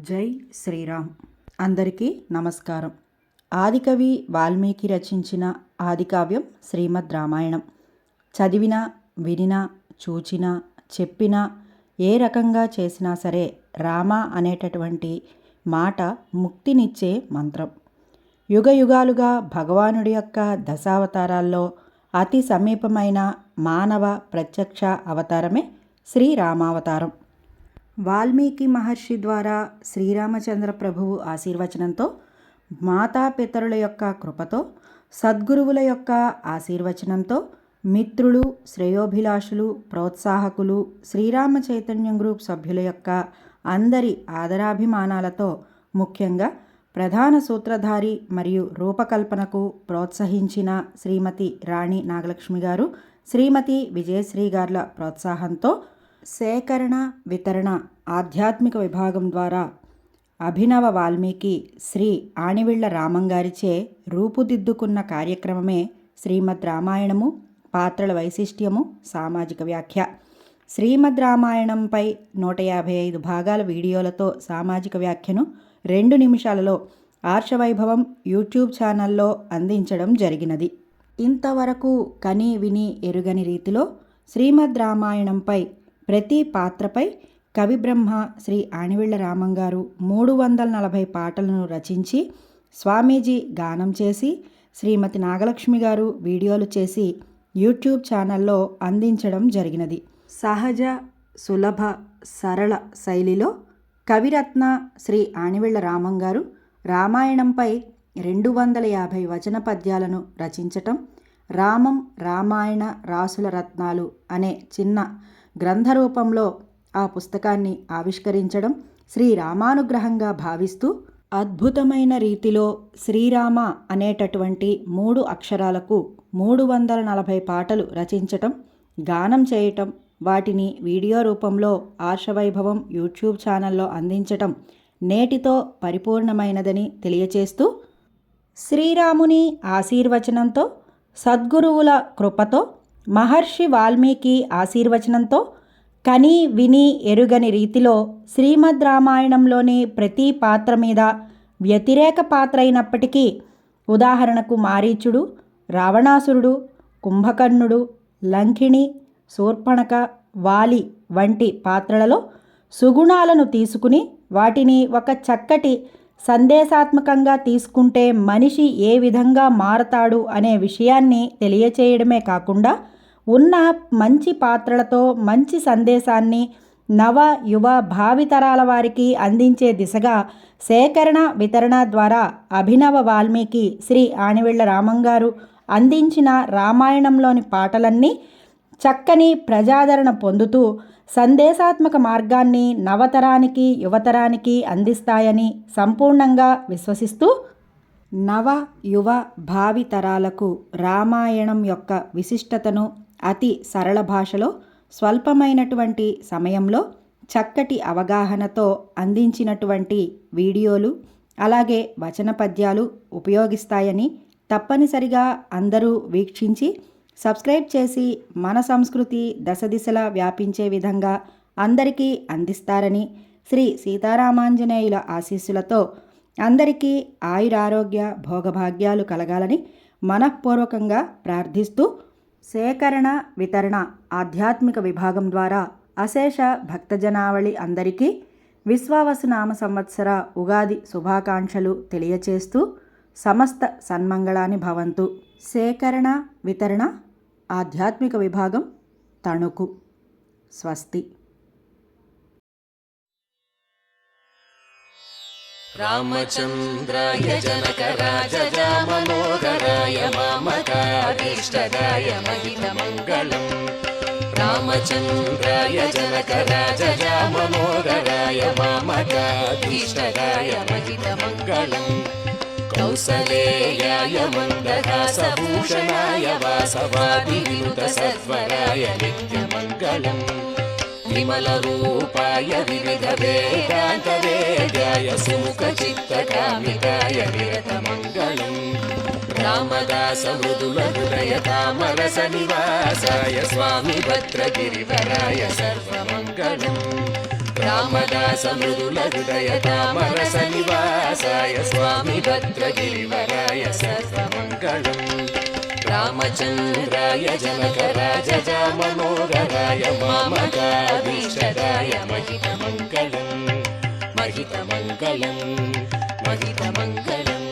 జై శ్రీరామ్. అందరికీ నమస్కారం. ఆదికవి వాల్మీకి రచించిన ఆదికావ్యం శ్రీమద్ రామాయణం. చదివినా వినినా చూచినా చెప్పినా ఏ రకంగా చేసినా సరే రామ అనేటటువంటి మాట ముక్తినిచ్చే మంత్రం. యుగ యుగాలుగా భగవానుడి యొక్క దశావతారాల్లో అతి సమీపమైన మానవ ప్రత్యక్ష అవతారమే శ్రీరామావతారం వాల్మీకి మహర్షి ద్వారా శ్రీరామచంద్ర ప్రభువు ఆశీర్వచనంతో మాతాపితరుల యొక్క కృపతో సద్గురువుల యొక్క ఆశీర్వచనంతో మిత్రులు శ్రేయోభిలాషులు ప్రోత్సాహకులు శ్రీరామ చైతన్యం గ్రూప్ సభ్యుల యొక్క అందరి ఆదరాభిమానాలతో ముఖ్యంగా ప్రధాన సూత్రధారి మరియు రూపకల్పనకు ప్రోత్సహించిన శ్రీమతి రాణి నాగలక్ష్మి గారు శ్రీమతి విజయశ్రీ గార్ల ప్రోత్సాహంతో సేకరణ వితరణ ఆధ్యాత్మిక విభాగం ద్వారా అభినవ వాల్మీకి శ్రీ ఆణివిళ్ళ రామంగారిచే రూపుదిద్దుకున్న కార్యక్రమమే శ్రీమద్ రామాయణము పాత్రల వైశిష్ట్యము సామాజిక వ్యాఖ్య. శ్రీమద్ రామాయణంపై నూట యాభై ఐదు భాగాల వీడియోలతో సామాజిక వ్యాఖ్యను రెండు నిమిషాలలో ఆర్షవైభవం యూట్యూబ్ ఛానల్లో అందించడం జరిగినది. ఇంతవరకు కని విని ఎరుగని రీతిలో శ్రీమద్ రామాయణంపై ప్రతి పాత్రపై కవిబ్రహ్మ శ్రీ ఆణివిళ్ళ రామంగారు మూడు వందల నలభై పాటలను రచించి స్వామీజీ గానం చేసి శ్రీమతి నాగలక్ష్మి గారు వీడియోలు చేసి యూట్యూబ్ ఛానల్లో అందించడం జరిగినది. సహజ సులభ సరళ శైలిలో కవిరత్న శ్రీ ఆణివిళ్ళ రామంగారు రామాయణంపై రెండు వందల యాభై వచన పద్యాలను రచించటం రామం రామాయణ రాసుల రత్నాలు అనే చిన్న గ్రంథ రూపంలో ఆ పుస్తకాన్ని ఆవిష్కరించడం శ్రీరామానుగ్రహంగా భావిస్తూ అద్భుతమైన రీతిలో శ్రీరామ అనేటటువంటి మూడు అక్షరాలకు మూడు వందల నలభై పాటలు రచించటం గానం చేయటం వాటిని వీడియో రూపంలో ఆర్షవైభవం యూట్యూబ్ ఛానల్లో అందించటం నేటితో పరిపూర్ణమైనదని తెలియచేస్తూ శ్రీరాముని ఆశీర్వచనంతో సద్గురువుల కృపతో మహర్షి వాల్మీకి ఆశీర్వచనంతో కని విని ఎరుగని రీతిలో శ్రీమద్ రామాయణంలోని ప్రతి పాత్ర మీద వ్యతిరేక పాత్ర అయినప్పటికీ ఉదాహరణకు మారీచుడు రావణాసురుడు కుంభకర్ణుడు లంకిణి శూర్పణక వాలి వంటి పాత్రలలో సుగుణాలను తీసుకుని వాటిని ఒక చక్కటి సందేశాత్మకంగా తీసుకుంటే మనిషి ఏ విధంగా మారతాడు అనే విషయాన్ని తెలియచేయడమే కాకుండా ఉన్న మంచి పాత్రలతో మంచి సందేశాన్ని నవ యువ భావితరాల వారికి అందించే దిశగా సేకరణ వితరణ ద్వారా అభినవ వాల్మీకి శ్రీ ఆణివిళ్ళ రామంగారు అందించిన రామాయణంలోని పాటలన్నీ చక్కని ప్రజాదరణ పొందుతూ సందేశాత్మక మార్గాన్ని నవతరానికి యువతరానికి అందిస్తాయని సంపూర్ణంగా విశ్వసిస్తూ నవ యువ భావితరాలకు రామాయణం యొక్క విశిష్టతను అతి సరళ భాషలో స్వల్పమైనటువంటి సమయంలో చక్కటి అవగాహనతో అందించినటువంటి వీడియోలు అలాగే వచన పద్యాలు ఉపయోగిస్తాయని తప్పనిసరిగా అందరూ వీక్షించి సబ్స్క్రైబ్ చేసి మన సంస్కృతి దశ దిశలా వ్యాపించే విధంగా అందరికీ అందిస్తారని శ్రీ సీతారామాంజనేయుల ఆశీస్సులతో అందరికీ ఆయురారోగ్య భోగభాగ్యాలు కలగాలని మనఃపూర్వకంగా ప్రార్థిస్తూ సేకరణ వితరణ ఆధ్యాత్మిక విభాగం ద్వారా అశేష భక్తజనావళి అందరికీ విశ్వావసునామ సంవత్సర ఉగాది శుభాకాంక్షలు తెలియచేస్తూ సమస్త సన్మంగళాని భవంతు. సేకరణ వితరణ ఆధ్యాత్మిక విభాగం తణుకు. స్వస్తి. रामचन्द्राय जनकराजजा मनोहराय मामकाभीष्टदाय महितमङ्गलम्। रामचन्द्राय जनकराजजा मनोहराय मामकाभीष्टदाय महितमङ्गलम्। कौसलेयाय मन्दहासभूषणाय वासवादिविनुतसत्वराय नित्यमङ्गलम्। विमलरूपाय विविधवेदान्तवेद्याय सुमुखचित्तकामिकाय నివాస మృదుల హృదయ తామరస నివాసాయ స్వామి భద్రగిరివరాయ సర్వమంగళం రామదాస మృదుల హృదయ తామరస నివాసాయ స్వామి భద్రగిరివరాయ సర్వమంగళం రామచంద్రాయ జనకరాజ మనోహరాయ మామకాధీశరాయ మహితమంగళం మహితమంగళం మహితమంగళం